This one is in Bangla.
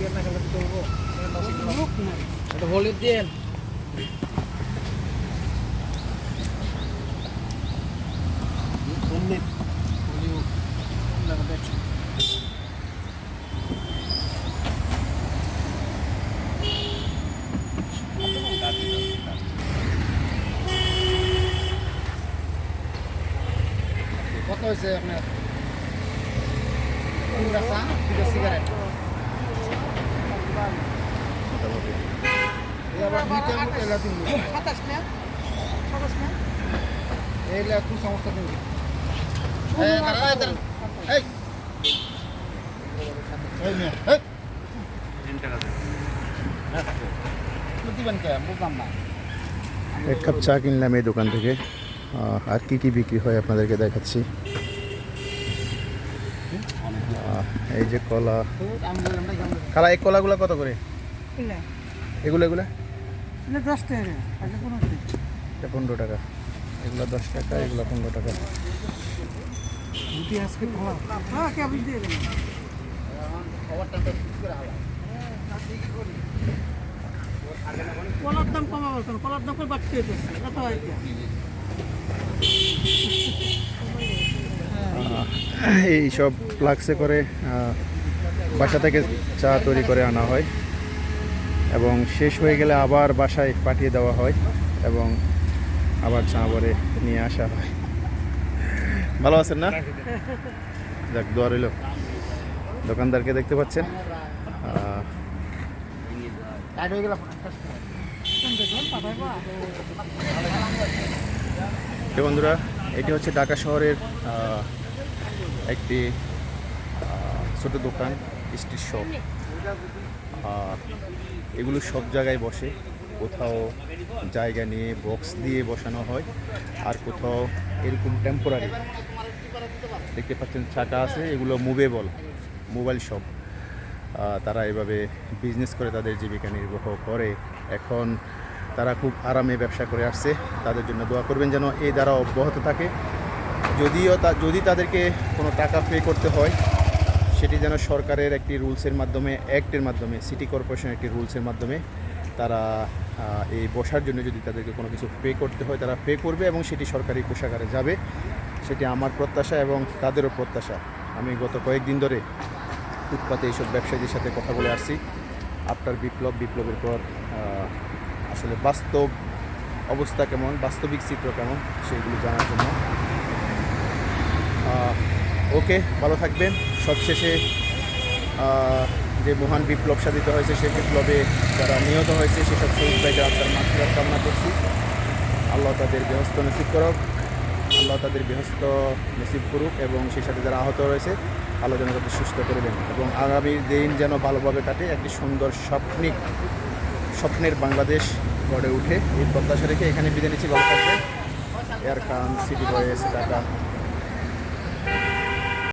দিয়ে না খেলে চলবো লোক নাই এটা হলুদ দিন কত হয়েছে আপনার তিনটা চা দুটো সিগারেট এবার দুইটা মতো এক কাপ চা কিনলাম এই দোকান থেকে। আর কি কি বিক্রি হয় আপনাদেরকে দেখাচ্ছি। এই যে কলা। খালা এই কলাগুলো কত করে? এগুলো। এগুলো দশ টাকা এটা পনেরো টাকা। এগুলো দশ টাকা এগুলো পনেরো টাকা। কলার দাম কমাবার কলার দাম করে বাড়তে হইতেছে এত হয় কি? এই সব ফ্লাক্সে করে বাসা থেকে চা তৈরি করে আনা হয় এবং শেষ হয়ে গেলে আবার বাসায় পাঠিয়ে দেওয়া হয় এবং আবার চা ভরে নিয়ে আসা হয়। ভালো আছেন না? যাক, দোয়া রইল। দোকানদারকে দেখতে পাচ্ছেন। বন্ধুরা, এটি হচ্ছে ঢাকা শহরের একটি ছোট দোকান স্ট্রিট শপ। আর এগুলো সব জায়গায় বসে। কোথাও জায়গা নিয়ে বক্স দিয়ে বসানো হয়। আর কোথাও এরকম টেম্পোরারি দেখতে পাচ্ছেন চাকা আছে, এগুলো মুভেবল মোবাইল শপ তারা এভাবে বিজনেস করে, তাদের জীবিকা নির্বাহ করে। এখন তারা খুব আরামে ব্যবসা করে আসছে। তাদের জন্য দোয়া করবেন যেন এই দ্বারা অব্যাহত থাকে। যদিও তা যদি তাদেরকে কোনো টাকা পে করতে হয়, সেটি যেন সরকারের একটি রুলসের মাধ্যমে অ্যাক্টের মাধ্যমে সিটি কর্পোরেশনের একটি রুলসের মাধ্যমে তারা এই বসার জন্য যদি তাদেরকে কোনো কিছু পে করতে হয়, তারা পে করবে এবং সেটি সরকারি কোষাগারে যাবে। সেটি আমার প্রত্যাশা এবং তাদেরও প্রত্যাশা। আমি গত কয়েকদিন ধরে ফুটপাতে এইসব ব্যবসায়ীদের সাথে কথা বলে আসছি। আফটার বিপ্লব, বিপ্লবের পর আসলে বাস্তব অবস্থা কেমন, বাস্তবিক চিত্র কেমন, সেগুলো জানার জন্য ওকে, ভালো থাকবেন। সবশেষে যে মহান বিপ্লব সাধিত হয়েছে, সেই বিপ্লবে যারা নিহত হয়েছে, সেসব শহীদ ভাইদের আত্মার মাতৃকার কামনা করছি। আল্লাহ তাদের গৃহস্থ নসিব করুক, আল্লাহ তাদের গৃহস্থ নসিব করুক এবং সেই সাথে যারা আহত রয়েছে আল্লাহ যেন তাদের সুস্থ করে দেন। এবং আগামী দিন যেন ভালোভাবে কাটে, একটি সুন্দর স্বপ্নিক, স্বপ্নের বাংলাদেশ গড়ে উঠে। এই প্রত্যাশা রেখে এখানে বিদায় নিচ্ছি। ভালো থাকবে air Khan city boys Dhaka